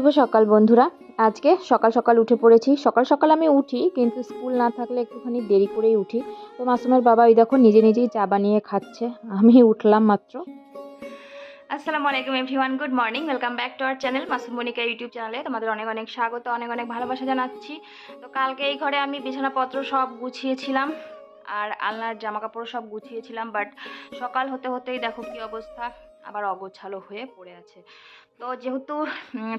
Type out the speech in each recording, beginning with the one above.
শুভ সকাল বন্ধুরা। আজকে সকাল সকাল উঠে পড়েছি। সকাল সকাল আমি উঠি, কিন্তু স্কুল না থাকলে একটুখানি দেরি করেই উঠি। তো মাসুমের বাবা ওই দেখো নিজে নিজেই চা বানিয়ে খাচ্ছে। আমি উঠলাম মাত্র। আসসালামু আলাইকুম everyone, good morning. Welcome back to our channel Masum Monika YouTube চ্যানেলে তোমাদের অনেক অনেক স্বাগত, অনেক অনেক ভালোবাসা জানাচ্ছি। তো কালকে এই ঘরে আমি বিছানাপত্র সব গুছিয়েছিলাম আর আলনার জামা কাপড় সব গুছিয়েছিলাম, বাট সকাল হতে হতেই দেখো কি অবস্থা। আবার অগোছালো হয়ে পড়ে আছে। তো যেহেতু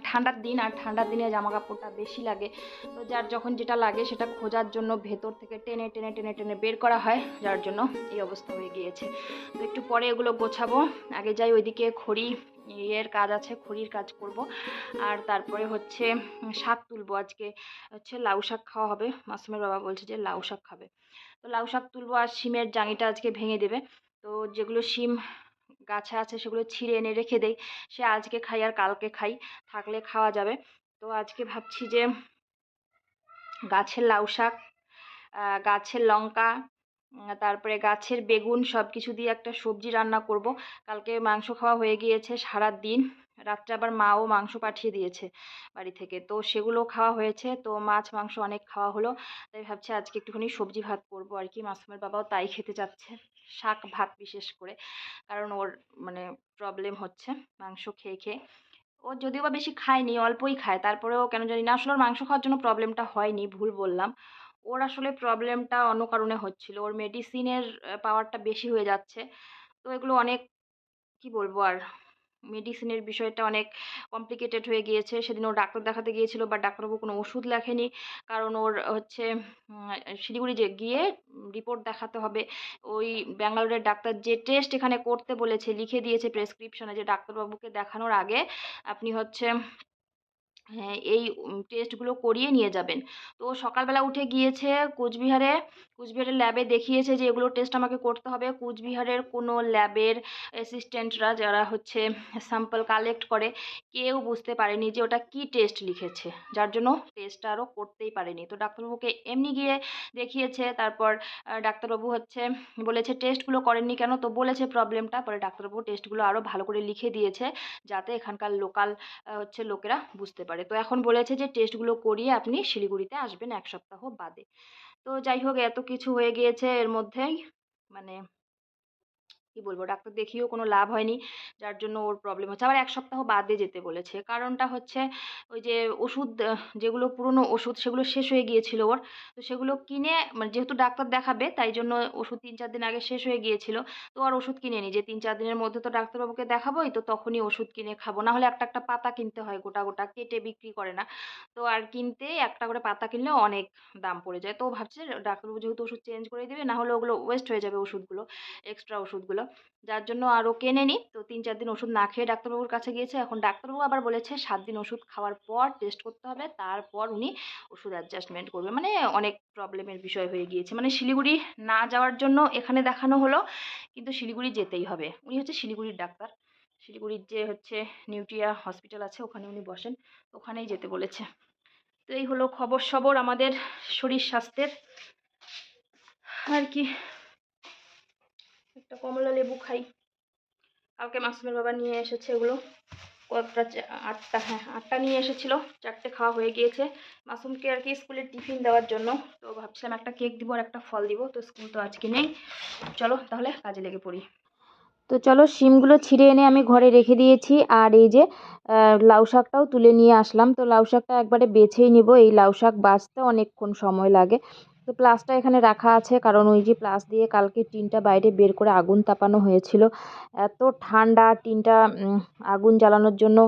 ঠান্ডার দিন আর ঠান্ডার দিনে জামা কাপড়টা বেশি লাগে, তো যার যখন যেটা লাগে সেটা খোঁজার জন্য ভেতর থেকে টেনে টেনে টেনে টেনে বের করা হয়, যার জন্য এই অবস্থা হয়ে গিয়েছে। তো একটু পরে এগুলো গোছাবো, আগে যাই ওইদিকে খড়ি, ইয়ের কাজ আছে, খড়ির কাজ করব। আর তারপরে হচ্ছে শাক তুলবো আজকে। হচ্ছে লাউ শাক খাওয়া হবে, মাসুমের বাবা বলছে যে লাউ শাক খাবে। তো লাউ শাক তুলবো আর শিমের জাঙিটা আজকে ভেঙে দেবে। তো যেগুলো শিম গাছে আছে সেগুলো ছিঁড়ে এনে রেখে দেই। সে আজকে খাই আর কালকে খাই, থাকলে খাওয়া যাবে। তো আজকে ভাবছি যে গাছের লাউ শাক গাছের লঙ্কা তারপরে গাছের বেগুন সব কিছু দিয়ে একটা সবজি রান্না করব। কালকে মাংস খাওয়া হয়ে গিয়েছে সারা দিন রাত্রে আবার মাও মাংস পাঠিয়ে দিয়েছে বাড়ি থেকে। তো সেগুলো খাওয়া হয়েছে। তো মাছ, মাংস অনেক খাওয়া হলো। তাই ভাবছি আজকে একটুখানি সবজি ভাত করব আর কি। মাসুমের বাবাও তাই খেতে চাচ্ছে। শাক ভাত বিশেষ করে। কারণ ওর মানে প্রবলেম হচ্ছে মাংস খেয়ে খেয়ে। ও যদিও বা বেশি খায়নি, অল্পই খায়। তারপরেও কেন জানি না, আসলে ওর মাংস খাওয়ার জন্য প্রবলেমটা হয়নি, ভুল বললাম। ওর আসলে প্রবলেমটা অন্য কারণে হচ্ছিল। ওর মেডিসিনের পাওয়ারটা বেশি হয়ে যাচ্ছে। তো এগুলো অনেক, কি বলব আর মেডিসিনের বিষয়টা অনেক কমপ্লিকেটেড হয়ে গিয়েছে। সেদিন ওর ডাক্তার দেখাতে গিয়েছিল বা ডাক্তারবাবু কোনো ওষুধ লেখেনি। কারণ ওর হচ্ছে শিলিগুড়ি যে গিয়ে রিপোর্ট দেখাতে হবে, ওই ব্যাঙ্গালোরের ডাক্তার যে টেস্ট এখানে করতে বলেছে, লিখে দিয়েছে প্রেসক্রিপশনে যে ডাক্তারবাবুকে দেখানোর আগে, আপনি হচ্ছে এই টেস্টগুলো করিয়ে নিয়ে যাবেন। তো সকালবেলা উঠে গিয়েছে কোচবিহারে, কোচবিহারের ল্যাবে দেখিয়েছে যে এগুলো টেস্ট আমাকে করতে হবে। কোচবিহারের কোনো ল্যাবের অ্যাসিস্ট্যান্টরা যারা হচ্ছে স্যাম্পল কালেক্ট করে, কেউ বুঝতে পারেনি যে ওটা কি টেস্ট লিখেছে। যার জন্য টেস্টটা আরও করতেই পারেনি। তো ডাক্তারবাবুকে এমনি গিয়ে দেখিয়েছে, তারপর ডাক্তারবাবু হচ্ছে বলেছে টেস্টগুলো করেননি কেন? তো বলেছে প্রবলেমটা পরে ডাক্তারবাবু টেস্টগুলো আরও ভালো করে লিখে দিয়েছে, যাতে এখানকার লোকাল হচ্ছে লোকেরা বুঝতে পারে। তো এখন বলেছে যে টেস্টগুলো করিয়ে আপনি শিলিগুড়িতে আসবেন এক সপ্তাহ বাদে। তো যাই হোক, এত কিছু হয়ে গিয়েছে এর মধ্যেই মানে কি বলব? ডাক্তার দেখিয়েও কোনো লাভ হয়নি। যার জন্য ওর প্রবলেম হচ্ছে। আবার এক সপ্তাহ বাদে যেতে বলেছে। কারণটা হচ্ছে ওই যে ওষুধ, যেগুলো পুরনো ওষুধ, সেগুলো শেষ হয়ে গিয়েছিল ওর। তো সেগুলো কিনে মানে যেহেতু ডাক্তার দেখাবে, তাই জন্য ওষুধ তিন চার দিন আগে শেষ হয়ে গিয়েছিল। তো আর ওষুধ কিনে নি। যে তিন চার দিনের মধ্যে তো ডাক্তারবাবুকে দেখাবোই, তো তখনই ওষুধ কিনে খাব। না হলে একটা একটা পাতা কিনতে হয় গোটা গোটা, কেটে বিক্রি করে না। তো আর কিনতে একটা করে পাতা কিনলে অনেক দাম পড়ে যায়। তো ভাবছে, ডাক্তারবাবু যেহেতু ওষুধ চেঞ্জ করে দেবে, না হলে ওগুলো ওয়েস্ট হয়ে যাবে ওষুধগুলো এক্সট্রা ওষুধগুলো। যার জন্য আরও কেনে নি তো তিন চার দিন ওষুধ না খেয়ে ডাক্তারবাবুর কাছে গিয়েছে। এখন ডাক্তারবাবু আবার বলেছে, সাত দিন ওষুধ খাওয়ার পর টেস্ট করতে হবে। তারপর উনি ওষুধ অ্যাডজাস্টমেন্ট করবে। মানে অনেক প্রবলেমের বিষয় হয়ে গিয়েছে। মানে শিলিগুড়ি না যাওয়ার জন্য এখানে দেখানো হলো। কিন্তু শিলিগুড়ি যেতেই হবে। উনি হচ্ছে শিলিগুড়ির ডাক্তার। শিলিগুড়ির যে হচ্ছে নিউট্রিয়া হসপিটাল আছে, ওখানে উনি বসেন। ওখানেই যেতে বলেছে। তো এই হলো খবর সবর আমাদের শরীর স্বাস্থ্যের। আর কি? একটা কমলা লেবু খাই। কালকে মাসুমের বাবা নিয়ে এসেছে এগুলো কয়েকটা আটটা হ্যাঁ আটটা নিয়ে এসেছিল। চারটে খাওয়া হয়ে গিয়েছে। মাসুমকে আর কি স্কুলে টিফিন দেওয়ার জন্য। তো ভাবছিলাম একটা কেক দিব আর একটা ফল দিব। তো স্কুল তো আজকে নেই। চলো তাহলে কাজে লেগে পড়ি। তো চলো শিমগুলো ছিঁড়ে এনে আমি ঘরে রেখে দিয়েছি। আর এই যে লাউ শাকটাও তুলে নিয়ে আসলাম। তো লাউ শাকটা একবারে বেছেই নিব। এই লাউ শাক বাছতে অনেকক্ষণ সময় লাগে। তো প্লাসটা এখানে রাখা আছে, কারণ ওই যে প্লাস দিয়ে কালকে টিনটা বাইরে বের করে আগুন তাপানো হয়েছিল। এত ঠান্ডা, টিনটা আগুন জ্বালানোর জন্য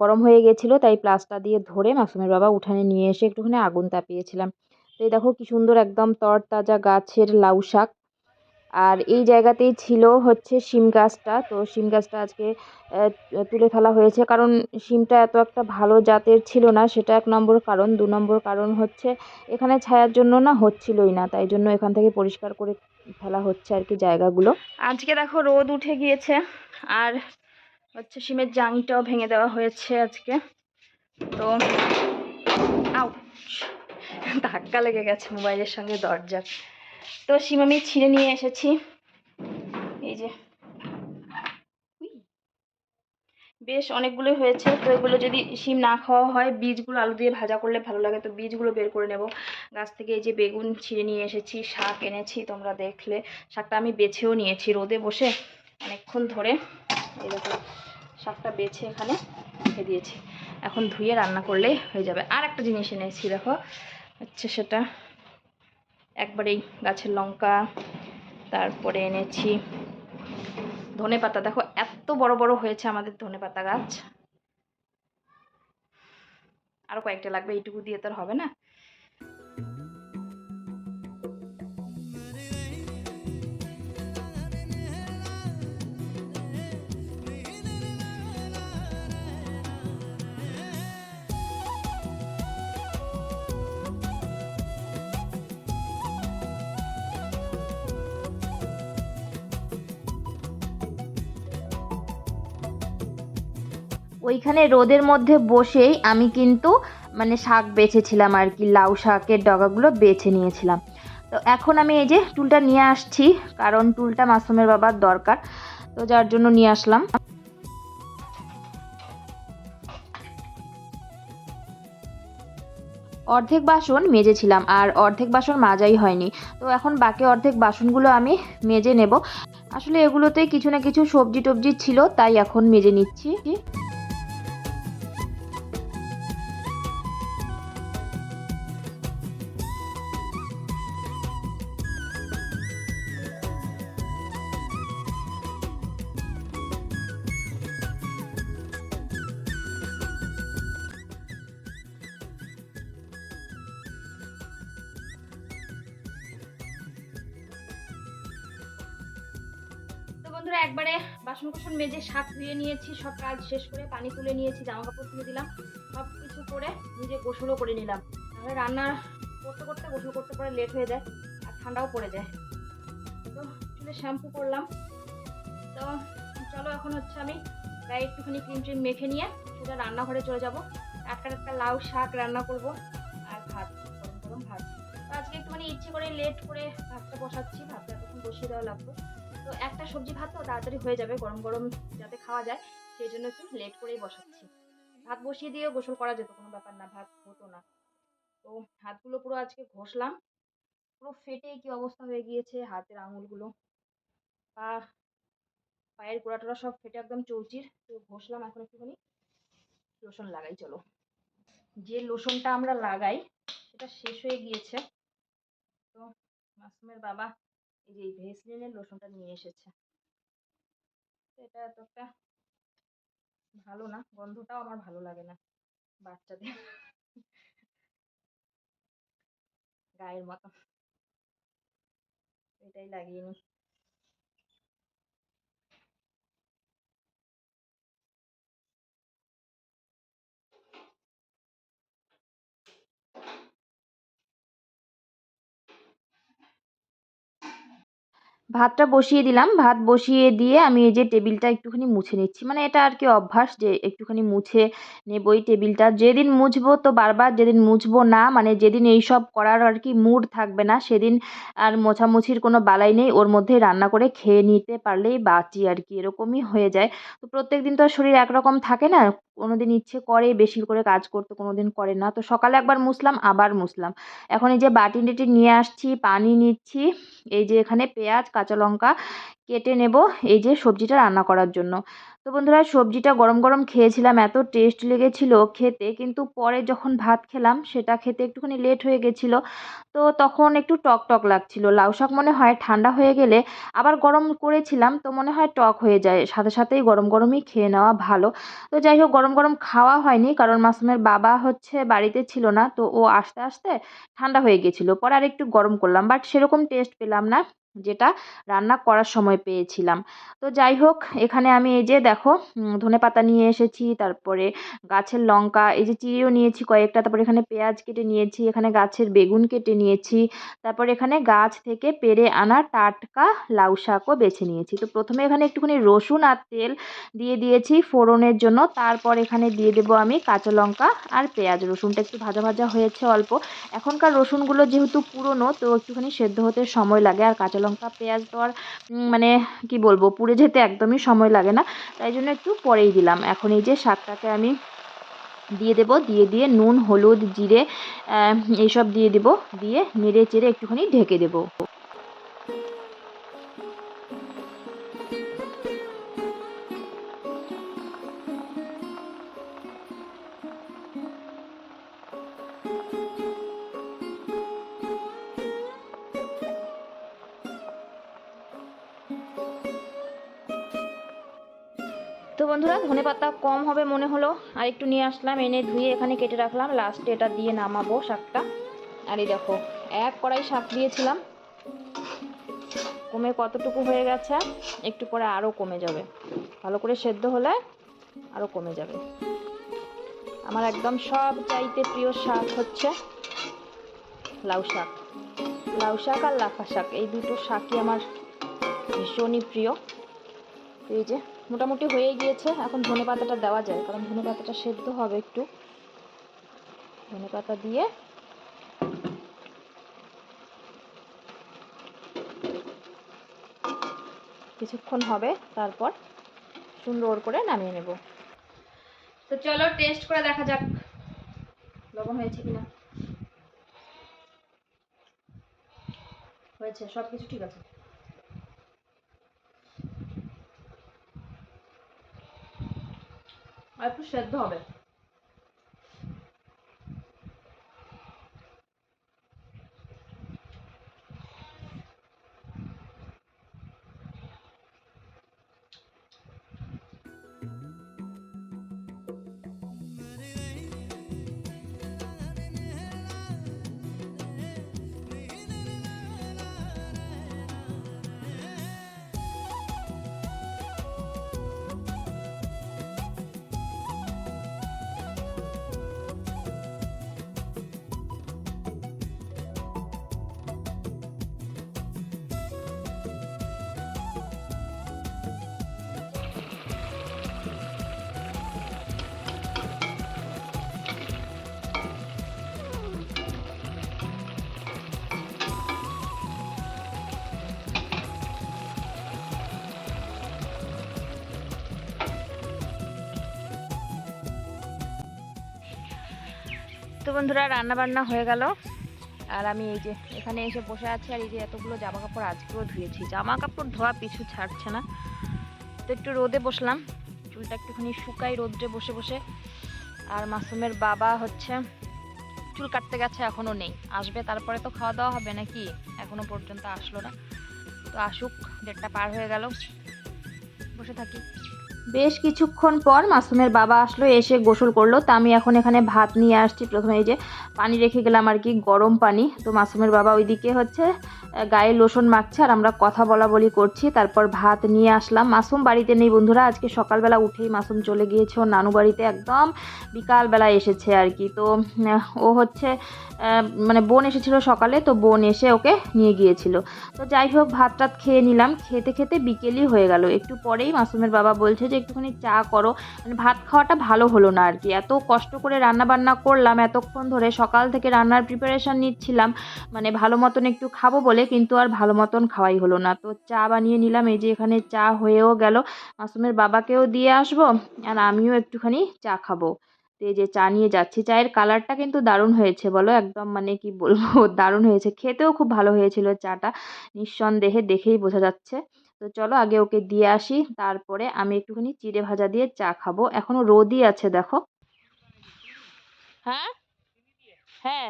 গরম হয়ে গেছিল, তাই প্লাসটা দিয়ে ধরে মাসুমের বাবা উঠানে নিয়ে এসে একটুখানি আগুন তাপিয়েছিলাম। তো এই দেখো কি সুন্দর একদম তরতাজা গাছের লাউ শাক। আর এই জায়গাতেই ছিল হচ্ছে শিম গাছটা। তো শিম গাছটা আজকে তুলে ফেলা হয়েছে। কারণ শিমটা এত একটা ভালো জাতের ছিল না, সেটা এক নম্বর কারণ। দু নম্বর কারণ হচ্ছে এখানে ছায়ার জন্য না হচ্ছিলই না। তাই জন্য এখান থেকে পরিষ্কার করে ফেলা হচ্ছে আর কি জায়গাগুলো। আজকে দেখো রোদ উঠে গিয়েছে আর হচ্ছে সিমের জাংটাও ভেঙে দেওয়া হয়েছে আজকে। তো ধাক্কা লেগে গেছে মোবাইলের সঙ্গে দরজার তো সিম আমি ছিঁড়ে নিয়ে এসেছি। এই যে। বেশ অনেকগুলোই হয়েছে। তো এগুলো যদি শিম না খাওয়া হয়, বীজগুলো আলু দিয়ে ভাজা করলে ভালো লাগে। তো বীজগুলো বের করে নেব। গাছ থেকে এই যে বেগুন ছিঁড়ে নিয়ে এসেছি, শাক এনেছি, তোমরা দেখলে। শাকটা আমি বেছেও নিয়েছি রোদে বসে অনেকক্ষণ ধরে। দেখো, শাকটা বেছে এখানে রেখে দিয়েছি। এখন ধুয়ে রান্না করলেই হয়ে যাবে। আর একটা জিনিস এনেছি, দেখো। হচ্ছে সেটা একবারেই গাছের লঙ্কা, তারপরে এনেছি ধনে পাতা। দেখো, এত বড় বড় হয়েছে আমাদের ধনে পাতা গাছ। আরও কয়েকটা লাগবে, এইটুকু দিয়ে তো হবে না। ওইখানে রোদের মধ্যে বসেই আমি কিন্তু মানে শাক বেছেছিলাম আর কি, লাউ শাকের ডগাগুলো বেছে নিয়েছিলাম। তো এখন আমি এই যে টুলটা নিয়ে আসছি, কারণ টুলটা মাসুমের বাবার দরকার, তো যার জন্য নিয়ে আসলাম। অর্ধেক বাসন মেজেছিলাম আর অর্ধেক বাসন মাজাই হয়নি। তো এখন বাকি অর্ধেক বাসনগুলো আমি মেজে নেব। আসলে এগুলোতে কিছু না কিছু সবজি টবজি ছিল, তাই এখন মেজে নিচ্ছি। বন্ধুরা একবারে বাসন কুসন মেজে শাক ধুয়ে নিয়েছি, সব কাজ শেষ করে পানি তুলে নিয়েছি জামা কাপড় তুলে দিলাম সব কিছু করে নিজে গোসলও করে নিলাম। তাহলে রান্না করতে করতে গোসল করতে পরে লেট হয়ে যায় আর ঠান্ডাও পড়ে যায়। তো চুলে শ্যাম্পু করলাম। তো চলো এখন হচ্ছে আমি গায়ে একটুখানি ক্রিম ট্রিম মেখে নিয়ে সেটা রান্নাঘরে চলে যাব। টাটকা টাটকা লাউ শাক রান্না করব আর ভাত, গরম ভাত। তো আজকে একটুখানি ইচ্ছে করে লেট করে ভাতটা বসাচ্ছি, ভাতটা তখন বসিয়ে দেওয়া লাগবে। তো একটা সবজি ভাত তো তাড়াতাড়ি হয়ে যাবে, গরম গরম যাতে খাওয়া যায়, সেই জন্য একটু লেট করেই বসাচ্ছি। ভাত বসিয়ে দিয়ে গোসল করা যেত, কোনো ব্যাপার না, ভাত হতো না। তো হাতগুলো পুরো আজকে ঘষলাম, পুরো ফেটে কি অবস্থা হয়ে গিয়েছে হাতের আঙুলগুলো। পা, পায়ের গোড়া টোড়া সব ফেটে একদম চৌচির, তো ঘষলাম এখন একটুখানি। লোশন লাগাই, চলো। যে লোশনটা আমরা লাগাই, সেটা শেষ হয়ে গিয়েছে। তো মাসুমের বাবা এই যে এই ভেসলিনের লোশনটা নিয়ে এসেছে। এটা এতটা ভালো না, গন্ধটাও আমার ভালো লাগে না বাচ্চাদের। গায়ের মতো। এটাই লাগিয়ে নি ভাতটা বসিয়ে দিলাম। ভাত বসিয়ে দিয়ে আমি এই যে টেবিলটা একটুখানি মুছে নিচ্ছি। মানে এটা আর কি অভ্যাস যে একটুখানি মুছে নেব এই টেবিলটা। যেদিন মুছবো তো বারবার যেদিন মুছবো না মানে যেদিন এই সব করার আর কি মুড থাকবে না, সেদিন আর মোছামুছির কোনো বালাই নেই। ওর মধ্যেই রান্না করে খেয়ে নিতে পারলেই বাঁচি আর কি, এরকমই হয়ে যায়। তো প্রত্যেক দিন তো আর শরীর একরকম থাকে না। কোনো দিন ইচ্ছে করে বেশি করে কাজ করতে কোনো দিন করে না। তো সকালে একবার মুছলাম, আবার মুছলাম। এখন এই যে বাটি নিয়ে আসছি, পানি নিচ্ছি। এই যে এখানে পেঁয়াজ কাঁচা লঙ্কা কেটে নেব এই যে সবজিটা রান্না করার জন্য। তো বন্ধুরা, সবজিটা গরম গরম খেয়েছিলাম, এত টেস্ট লেগেছিল খেতে, কিন্তু পরে যখন ভাত খেলাম, সেটা খেতে একটুখানি লেট হয়ে গেছিল। তো তখন একটু টক টক লাগছিল। লাউ শাক মনে হয় ঠান্ডা হয়ে গেলে আবার গরম করেছিলাম, তো মনে হয় টক হয়ে যায়। সাথে সাথেই গরম গরমই খেয়ে নেওয়া ভালো। তো যাই হোক, গরম গরম খাওয়া হয়নি, কারণ মাসুমের বাবা হচ্ছে বাড়িতে ছিল না, তো ও আস্তে আস্তে ঠান্ডা হয়ে গেছিল। পরে আর একটু গরম করলাম বাট সেরকম টেস্ট পেলাম না। যেটা রান্না করার সময় পেয়েছিলাম। তো যাই হোক, এখানে আমি এই যে দেখো ধনে পাতা নিয়ে এসেছি, তারপরে গাছের লঙ্কা, এই যে চিড়েও নিয়েছি কয়েকটা, তারপরে এখানে পেঁয়াজ কেটে নিয়েছি, এখানে গাছের বেগুন কেটে নিয়েছি, তারপর এখানে গাছ থেকে পেরে আনা টাটকা লাউ শাকও বেছে নিয়েছি। তো প্রথমে এখানে একটুখানি রসুন আর তেল দিয়ে দিয়েছি ফোড়নের জন্য, তারপর এখানে দিয়ে দেবো আমি কাঁচা লঙ্কা আর পেঁয়াজ। রসুনটা একটু ভাজা ভাজা হয়েছে অল্প। এখনকার রসুনগুলো যেহেতু পুরনো, তো একটুখানি সেদ্ধ হতে সময় লাগে আর কাঁচা লঙ্কা পেঁয়াজ উম, মানে কি বলব পুড়ে যেতে একদমই সময় লাগে না। তাই জন্য একটু পরেই দিলাম। এখন এই যে শাকটাকে আমি দিয়ে দেব দিয়ে দিয়ে নুন হলুদ জিরে এইসব দিয়ে দেব। দিয়ে নেড়ে চেড়ে একটুখানি ঢেকে দেব। তো বন্ধুরা ধনে পাতা কম হবে মনে হলো। আর একটু নিয়ে আসলাম, এনে ধুয়ে এখানে কেটে রাখলাম। লাস্টে এটা দিয়ে নামাবো শাকটা। আর এই দেখো, এক কড়াই শাক দিয়েছিলাম। কমে কতটুকু হয়ে গেছে, একটু পরে আরও কমে যাবে। ভালো করে সেদ্ধ হলে আরও কমে যাবে। আমার একদম সব চাইতে প্রিয় শাক হচ্ছে লাউ শাক। লাউ শাক আর লাফা শাক, এই দুটো শাকই আমার ভীষণই প্রিয়। এই যে, মোটামুটি হয়ে গিয়েছে। এখন ধনে পাতাটা দেওয়া যায়, কারণ ধনে পাতাটা সেদ্ধ হবে একটু। ধনে পাতা দিয়ে কিছুক্ষণ হবে, তারপর সুন্দর করে নামিয়ে নেব। তো চলো টেস্ট করে দেখা যাক। লবণ হয়েছে কিনা? হয়েছে সব কিছু ঠিক আছে। আর একটু সেদ্ধ হবে তো বন্ধুরা রান্না বান্না হয়ে গেল। আর আমি এই যে এখানে এসে বসে আছি, আর এই যে এতগুলো জামা কাপড় আজকেও ধুয়েছি। জামা কাপড় ধোয়া পিছু ছাড়ছে না। তো একটু রোদে বসলাম। চুলটা একটুখানি শুকাই রোদ্রে বসে বসে। আর মাসুমের বাবা হচ্ছে, চুল কাটতে গেছে এখনও নেই। আসবে তারপরে তো খাওয়া দাওয়া হবে নাকি? এখনও পর্যন্ত আসলো না। তো আসুক, দেড়টা পার হয়ে গেল। বসে থাকি। বেশ কিছুক্ষণ পর মাসুমের বাবা আসলো, এসে গোসল করল। তা আমি এখন এখানে ভাত নিয়ে আসছি। প্রথমে এই যে পানি রেখে গেলাম আর কি, গরম পানি। তো মাসুমের বাবা ওইদিকে হচ্ছে গায়ে লোশন মাখছে আর আমরা কথা বলা বলি করছি, তারপর ভাত নিয়ে আসলাম। মাসুম বাড়িতে নেই বন্ধুরা, আজকে সকালবেলা উঠেই মাসুম চলে গিয়েছে, ওর নানু বাড়িতে একদম বিকালবেলা এসেছে আর কি। তো ও হচ্ছে মানে বোন এসেছিল সকালে, তো বোন এসে ওকে নিয়ে গিয়েছিল। তো যাই হোক ভাত টাত খেয়ে নিলাম, খেতে খেতে বিকেলই হয়ে গেল। একটু পরেই মাসুমের বাবা বলছে যে, একটুখানি চা করো। মানে ভাত খাওয়াটা ভালো হলো না আর কি। এত কষ্ট করে রান্না বান্না করলাম, এতক্ষণ ধরে সকাল থেকে রান্নার প্রিপারেশন নিচ্ছিলাম মানে ভালো মতন একটু খাব বলে কিন্তু আর ভালো মতন খাওয়াই হলো না। তো চা বানিয়ে নিলাম, এই যে এখানে চা হয়েও গেল। মাসুমের বাবাকেও দিয়ে আসব আর আমিও একটুখানি চা খাব। তো যে চা নিয়ে যাচ্ছি। চায়ের কালারটা কিন্তু দারুণ হয়েছে বলো, একদম মানে কি বলব, দারুণ হয়েছে। খেতেও খুব ভালো হয়েছিল চাটা, নিঃসন্দেহে দেখেই বোঝা যাচ্ছে। তো চলো আগে ওকে দিয়ে আসি, তারপরে আমি একটুখানি চিড়ে ভাজা দিয়ে চা খাব। এখনও রোদই আছে দেখো। হ্যাঁ? হ্যাঁ।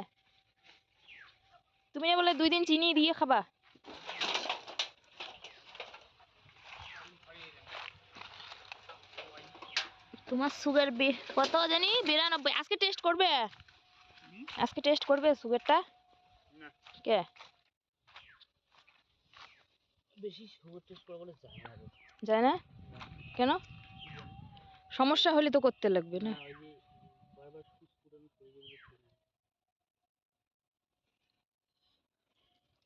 তুমি না বলে দুই দিন চিনি দিয়ে খাবা। তোমার সুগার কত জানি? বিরানব্বই। আজকে টেস্ট করবে? আজকে টেস্ট করবে সুগারটা কে? বেশি সুগার টেস্ট করা বলে যায় না যায় না? কেন? সমস্যা হলে তো করতে লাগবে না না, ওই যে বারবার ফুসফুরানি শরীরে বলে ঠিক না। ঠিক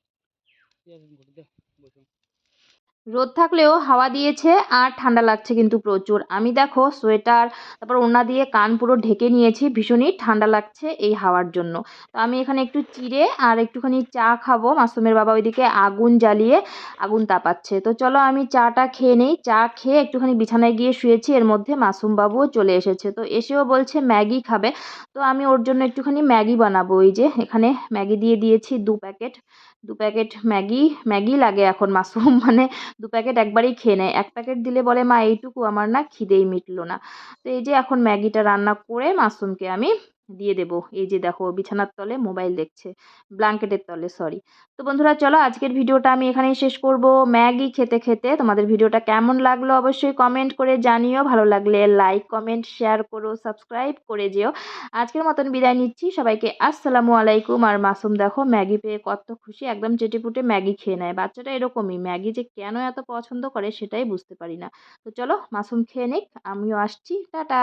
আছে, ঘুরে দে, বসো। রোদ থাকলেও হাওয়া দিয়েছে আর ঠান্ডা লাগছে কিন্তু প্রচুর। আমি দেখো সোয়েটার, তারপর ওনা দিয়ে কান পুরো ঢেকে নিয়েছি, ভীষণই ঠান্ডা লাগছে এই হাওয়ার জন্য। তো আমি এখানে একটু চিড়ে আর একটুখানি চা খাব। মাসুমের বাবা ওইদিকে আগুন জ্বালিয়ে আগুন তাপাচ্ছে। তো চলো আমি চাটা খেয়ে নেই। চা খেয়ে একটুখানি বিছানায় গিয়ে শুয়েছি। এর মধ্যে মাসুম বাবুও চলে এসেছে। তো এসেও বলছে ম্যাগি খাবে। তো আমি ওর জন্য একটুখানি ম্যাগি বানাবো। এই যে এখানে ম্যাগি দিয়ে দিয়েছি দু প্যাকেট। দু প্যাকেট ম্যাগি ম্যাগি লাগে এখন মাশরুম মানে দু প্যাকেট একবারেই খেয়ে নেয়। এক প্যাকেট দিলে বলে, মা, এইটুকু আমার না খিদেই মিটলো না। তো এই যে এখন ম্যাগিটা রান্না করে মাশরুমকে আমি দিয়ে দেবো। এই যে দেখো, বিছানার তলে মোবাইল দেখছে, ব্ল্যাঙ্কেটের তলে সরি তো বন্ধুরা, চলো আজকের ভিডিওটা আমি এখানেই শেষ করব। ম্যাগি খেতে খেতে তোমাদের ভিডিওটা কেমন লাগল অবশ্যই কমেন্ট করে জানিও। ভালো লাগলে লাইক কমেন্ট শেয়ার করো সাবস্ক্রাইব করে যেও। আজকের মতন বিদায় নিচ্ছি। সবাইকে আসসালামু আলাইকুম। আর মাসুম দেখো, ম্যাগি পেয়ে কত খুশি। একদম চেটেপুটে ম্যাগি খেয়ে নেয়। বাচ্চাটা এরকমই, ম্যাগি যে কেন এত পছন্দ করে সেটাই বুঝতে পারি না। তো চলো, মাসুম খেয়ে নিক, আমিও আসছি। টাটা!